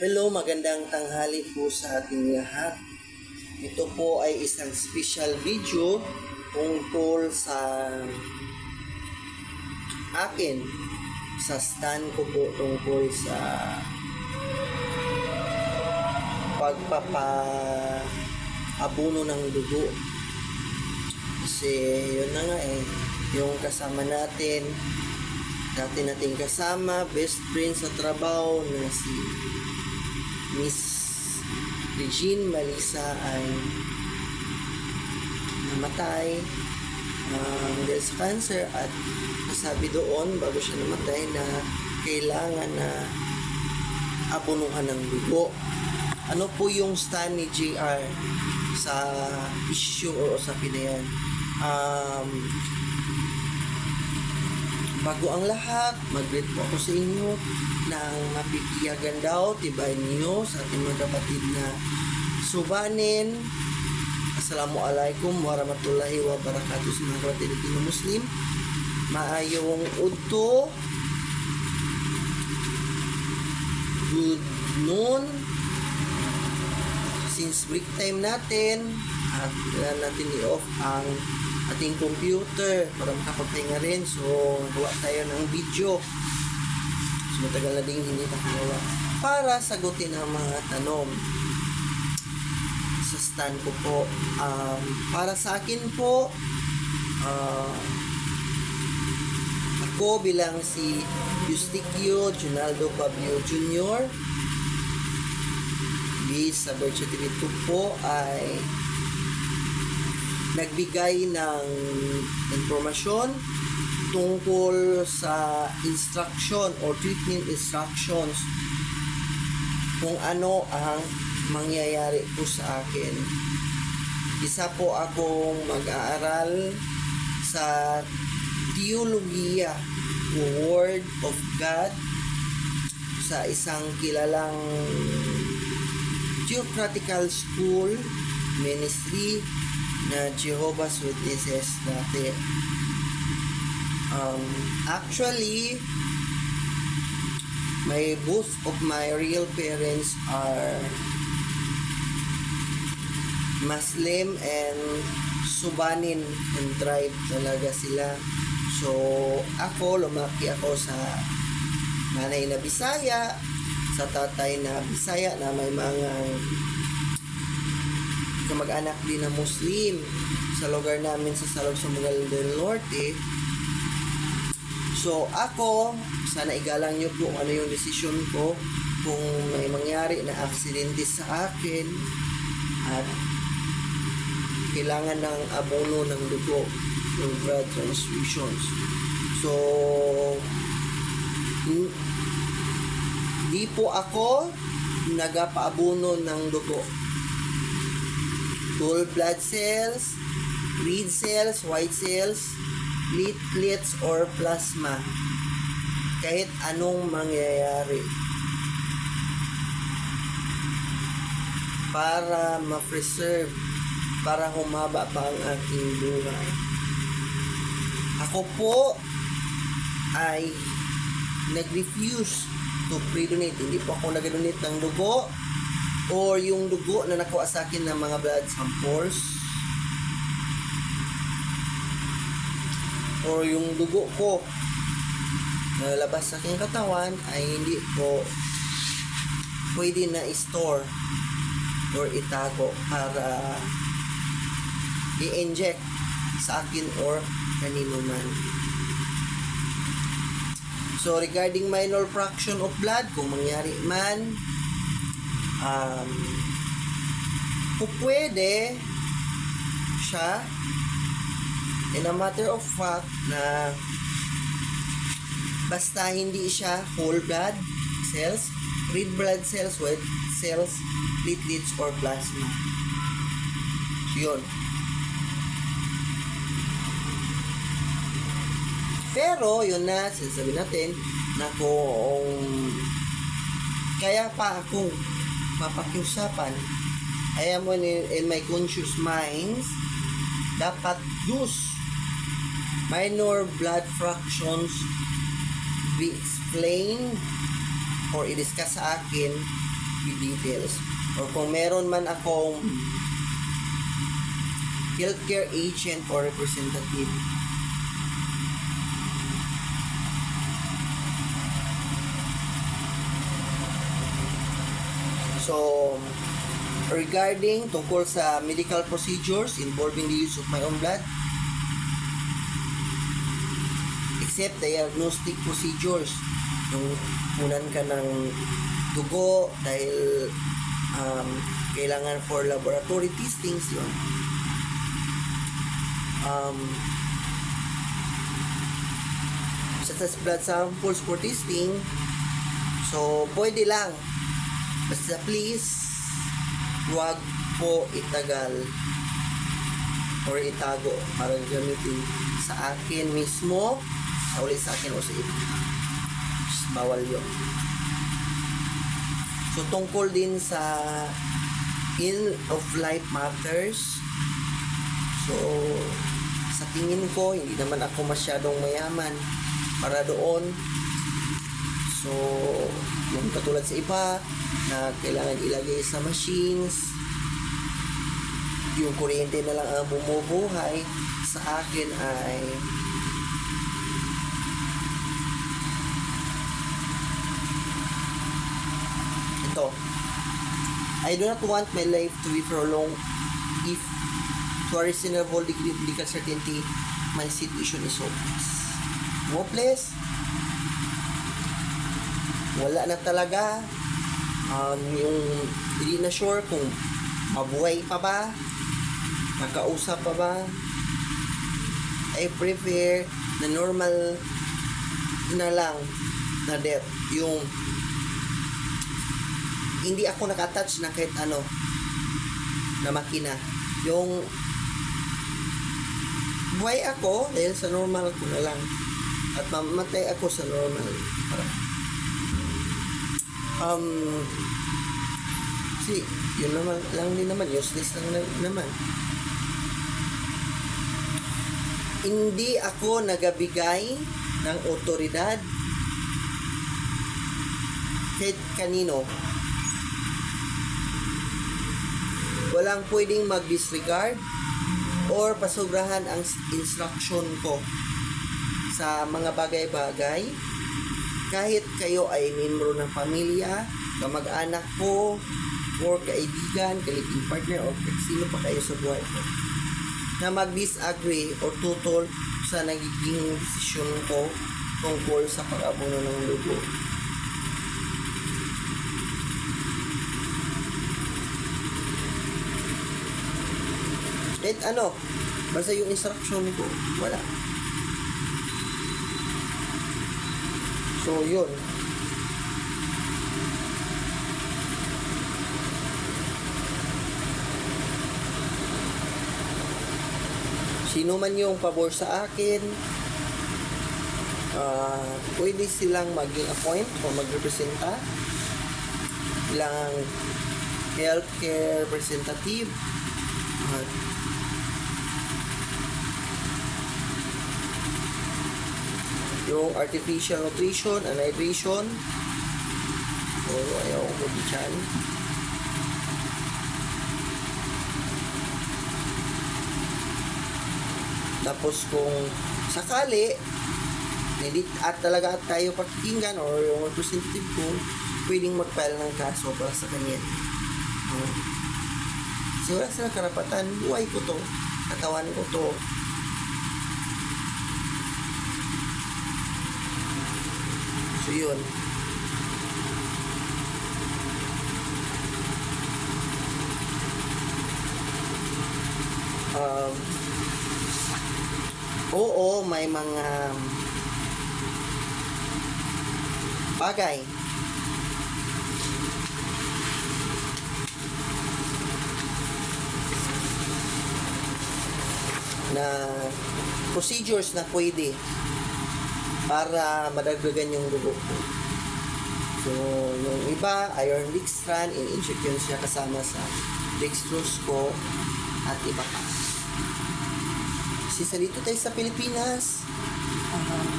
Hello, magandang tanghali po sa ating lahat. Ito po ay isang special video tungkol sa akin sa stand ko po tungkol sa pagpapa abuno ng dugo. Kasi yun na nga eh, yung kasama natin, dati nating kasama, best friend sa trabaho na si Miss Regine Malisa ay namatay um, dahil sa cancer at nasabi doon bago siya namatay na kailangan na abunuhan ng dugo. Ano po yung stand ni JR sa issue o sa pinayan? Um, Bago ang lahat, mag-greet po ako sa inyo ng mapipiyagan daw, tibay niyo sa ating mga kapatid na subanin. Assalamualaikum warahmatullahi wabarakatuh sa mga kapatid na Muslim. Maayong udto. Good noon. Since break time natin, at kailangan natin i-off ang ating computer para makapagpahinga rin. So, gawa tayo ng video. Matagal na din hindi nakagawa. Para sagutin ang mga tanong sa stand ko po. Um, para sa akin po, uh, ako bilang si Eustiquio Junaldo Pablo Jr. Bis sa birth certificate ko po ay nagbigay ng informasyon tungkol sa instruction or treatment instructions kung ano ang mangyayari po sa akin. Isa po akong mag-aaral sa Teologiya o Word of God sa isang kilalang Theocratical School Ministry na Jehovah's Witnesses dati. Um, actually, my both of my real parents are Muslim and Subanin and tribe talaga sila. So, ako, lumaki ako sa nanay na Bisaya, sa tatay na Bisaya na may mga kamag-anak din na Muslim sa lugar namin sa Salog sa Mugal del Norte. So, ako, sana igalang nyo po ano yung desisyon ko kung may mangyari na aksidente sa akin at kailangan ng abono ng dugo ng blood transfusions. So, di po ako nagapaabono ng dugo whole blood cells, red cells, white cells, platelets, or plasma. Kahit anong mangyayari. Para ma-preserve, para humaba pa ang aking buhay. Ako po ay nag-refuse to pre-donate. Hindi po ako nag-donate ng dugo or yung dugo na nakuha sa akin ng mga blood samples or yung dugo ko na labas sa aking katawan ay hindi po pwede na i-store or itago para i-inject sa akin or kanino man. So regarding minor fraction of blood, kung mangyari man, um, kung pwede siya in a matter of fact na basta hindi siya whole blood cells, red blood cells, white cells, platelets, or plasma. Yun. Pero, yun na, sinasabi natin na kung kaya pa akong mapakiusapan, I am in, in my conscious minds, dapat those minor blood fractions be explained or i-discuss sa akin with details. Or kung meron man akong healthcare agent or representative, So, regarding tungkol sa medical procedures involving the use of my own blood, except diagnostic procedures, yung kunan ka ng dugo dahil um, kailangan for laboratory testings yun. Um, such as blood samples for testing, so pwede lang. Basta please, huwag po itagal or itago para gamitin sa akin mismo, sa uli sa akin o sa iba. Bawal yun. So, tungkol din sa in of life matters. So, sa tingin ko, hindi naman ako masyadong mayaman para doon. So, yung katulad sa iba, na kailangan ilagay sa machines, yung kuryente na lang ang bumubuhay, sa akin ay ito. I do not want my life to be prolonged if to a reasonable degree of legal certainty my situation is hopeless. Hopeless? Wala na talaga. Um, yung hindi na sure kung mabuhay pa ba, makausap pa ba. I prefer na normal na lang na death. Yung hindi ako nakatouch ng kahit ano na makina. Yung buhay ako dahil sa normal ko na lang. At mamatay ako sa normal. Um, si, yun naman, lang din naman, useless lang na, naman. Hindi ako nagabigay ng otoridad kahit kanino. Walang pwedeng mag-disregard or pasubrahan ang instruction ko sa mga bagay-bagay kahit kayo ay membro ng pamilya, kamag-anak ko, or kaibigan, kaliping partner, o sino pa kayo sa buhay ko, na mag-disagree or tutol sa nagiging desisyon ko tungkol sa pag-abono ng lugo. Kahit ano, basta yung instruction ko, wala. So, yun. Sino man yung pabor sa akin, ah, pwede silang maging appoint o magrepresenta bilang healthcare representative at yung artificial nutrition and hydration o ayaw ko dyan. Tapos kung sakali hindi at talaga at tayo pakinggan or yung representative ko pwedeng mag-file ng kaso para sa kanya. Kasi wala silang karapatan. Buhay ko to. Katawan ko to So yun. Um, oo, may mga bagay na procedures na pwede para madagdagan yung dugo ko. So, yung iba, iron dextran, in-inject yun siya kasama sa dextrose ko at iba pa. Kasi dito tayo sa Pilipinas, uh,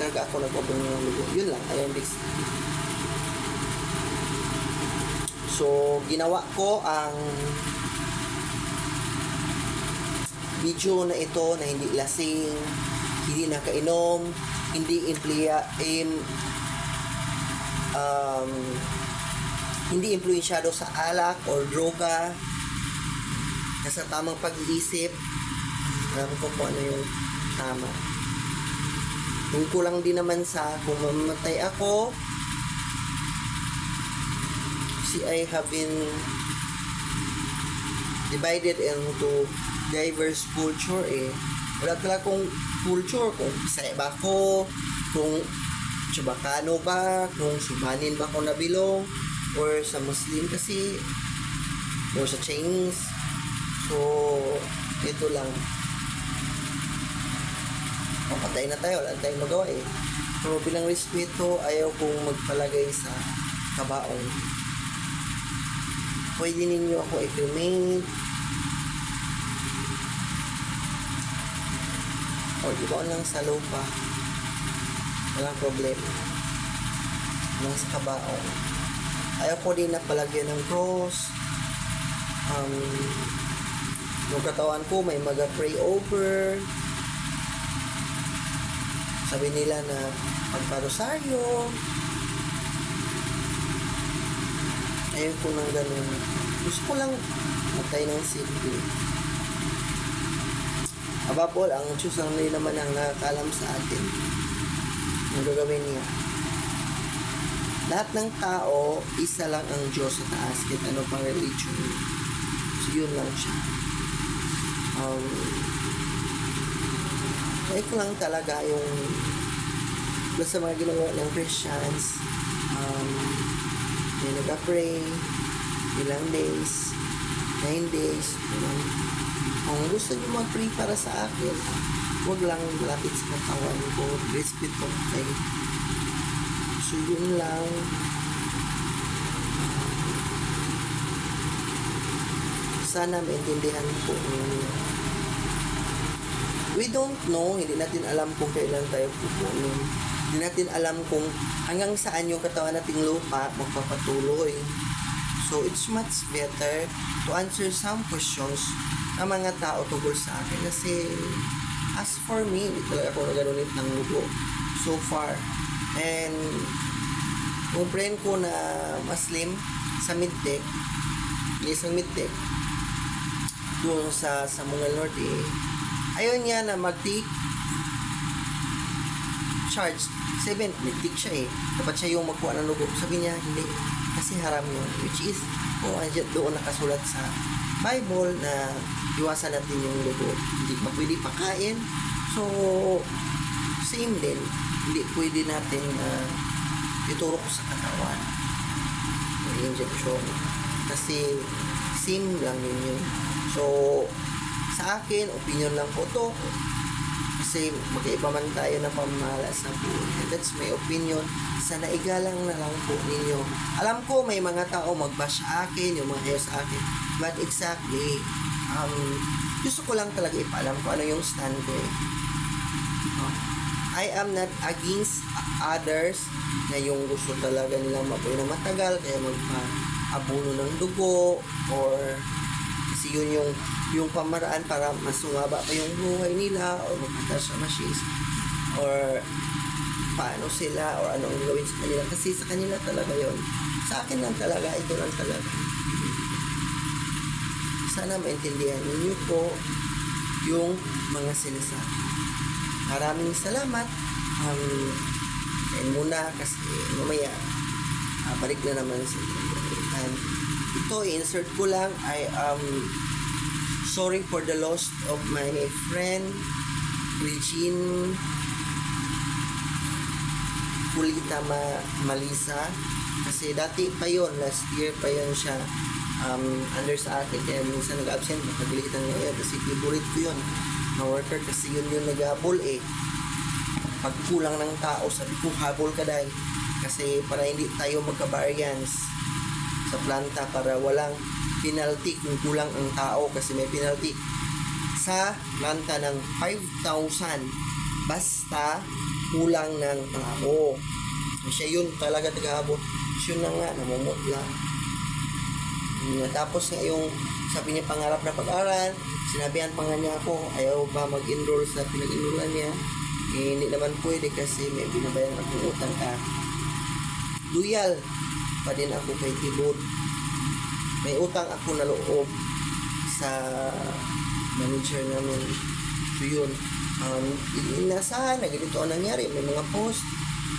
talaga ako nagpapong ng lugo. Yun lang, ayun basically. So, ginawa ko ang video na ito na hindi lasing, hindi nakainom, hindi implia, im, um, hindi impluensyado sa alak or droga, nasa tamang pag-iisip, alam ko kung ano yung tama. Yung kulang din naman sa kung mamamatay ako, see I have been divided into diverse culture eh. Wala talaga kung culture, kung Bisaya ba ako, kung Chabacano ba, kung Subanin ba ako nabilong, or sa Muslim kasi, or sa Chinese. So, ito lang. Papatay na tayo, wala tayong magawa eh. Pero bilang respeto, ayaw kong magpalagay sa kabaong. Pwede ninyo ako i-cremate, ibaon lang sa lupa. Walang problema. Lang sa kabaong. Ayaw ko din na palagyan ng cross. Um, yung katawan ko may maga pray over. Sabi nila na pagparosaryo. Ayaw ko ng ganun. Gusto ko lang matay ng simple. Abapol, ang Diyos ang nila naman ang nakakalam sa atin. Ang gagawin niya. Lahat ng tao, isa lang ang Diyos sa taas, kahit ano pang religion. So, yun lang siya. Um, kaya ko lang talaga yung basta mga ginagawa ng Christians, um, may nag-pray, ilang days, 9 days. Kung gusto niyo mag-pray para sa akin, huwag lang malapit sa katawan ko. Respeto kay So, yun lang. Sana maintindihan po ninyo. We don't know, hindi natin alam kung kailan tayo pupunin. Hindi natin alam kung hanggang saan yung katawan nating lupa magpapatuloy. So, it's much better to answer some questions ng mga tao tungkol sa akin kasi as for me, hindi talaga ako naganulit ng lugo so far. And yung friend ko na Muslim sa Midtech, isang Midtech, doon sa Samungal Norte, ayaw niya na mag-take charge 7, nag-take siya eh. Dapat siya yung magkuha ng lugo. Sabi niya, hindi. Kasi haram yun. Which is, kung oh, doon nakasulat sa Bible na iwasan natin yung lugo. Hindi pa pwede pakain. So, same din. Hindi pwede natin uh, iturok sa katawan. Yung injection. Kasi, same lang yun yun. So, sa akin, opinion lang po to. Kasi magkaiba man tayo na pamamahala sa buhay. And that's my opinion. Sana igalang na lang po ninyo. Alam ko may mga tao magbash sa akin, yung mga ayaw sa akin. But exactly, um, gusto ko lang talaga ipaalam ko ano yung stand ko eh. I am not against others na yung gusto talaga nilang mabuhay na matagal kaya magpa-abuno ng dugo or kasi yun yung yung pamaraan para mas sumaba pa yung buhay nila or magkata sa machines or paano sila or ano ang gawin sa kanila. Kasi sa kanila talaga yon sa akin lang talaga ito lang talaga sana maintindihan ninyo po yung mga sinasabi. Maraming salamat. Um, kain muna kasi mamaya uh, balik na naman sa and ito insert ko lang. I am sorry for the loss of my friend Regine Pulita Ma Malisa. Kasi dati pa yon last year pa yon siya um, under sa akin kaya minsan nag-absent makagalitan niya yun kasi favorite ko yun na worker kasi yun yung nag-habol eh pag kulang ng tao sabi ko habol ka dahil kasi para hindi tayo magka-variance sa planta para walang penalty kung kulang ang tao kasi may penalty sa planta ng 5,000 basta kulang ng tao. Siya yun talaga tagahabot. Siya na nga, namumutla. Mm, Tapos yung sabi niya pangarap na pag-aral, sinabihan pa nga niya ako, ayaw ba mag-enroll sa pinag-enrollan niya. Eh, hindi naman pwede kasi may binabayaran akong utang ka. Loyal pa din ako kay Tibod. May utang ako na loob sa manager namin. So yun, um, inasahan na ganito ang nangyari. May mga post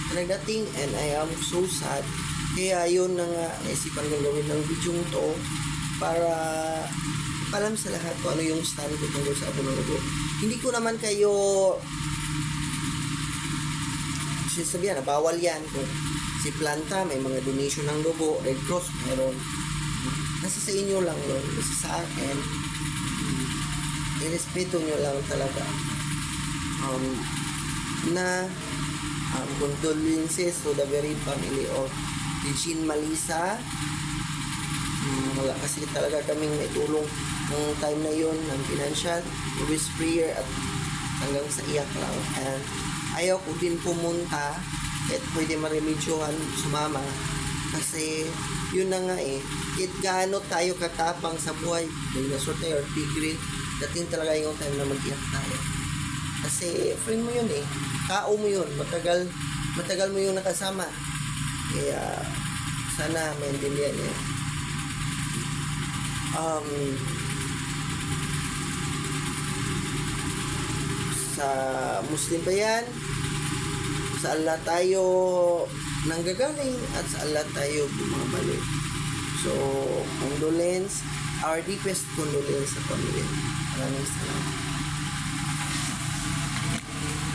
na nagdating and I am so sad. Kaya yun na nga, naisipan kong gawin ng video to para palam sa lahat kung ano yung stand ko tungkol sa abono dugo. Hindi ko naman kayo sinasabihan na bawal yan kung si Planta may mga donation ng dugo, Red Cross meron. Nasa sa inyo lang yun. Kasi sa akin, irespeto nyo lang talaga um, na um, condolences to the very family of Eugene Malisa. Um, wala kasi talaga kaming may tulong ng time na yon ng financial. Always prayer at hanggang sa iyak lang. And ayaw ko din pumunta kahit pwede maremedyohan sumama. Kasi yun na nga eh kahit gaano tayo katapang sa buhay dinosaur tayo or tigre dating talaga yung time na mag-iyak tayo. Kasi friend mo yun eh tao mo yun matagal matagal mo yung nakasama kaya sana maintindihan niya. Um sa Muslim ba yan? Sa Allah tayo nanggagaling at sa Allah tayo bumabalik. So condolence our deepest condolence sa pamilya. Maraming salamat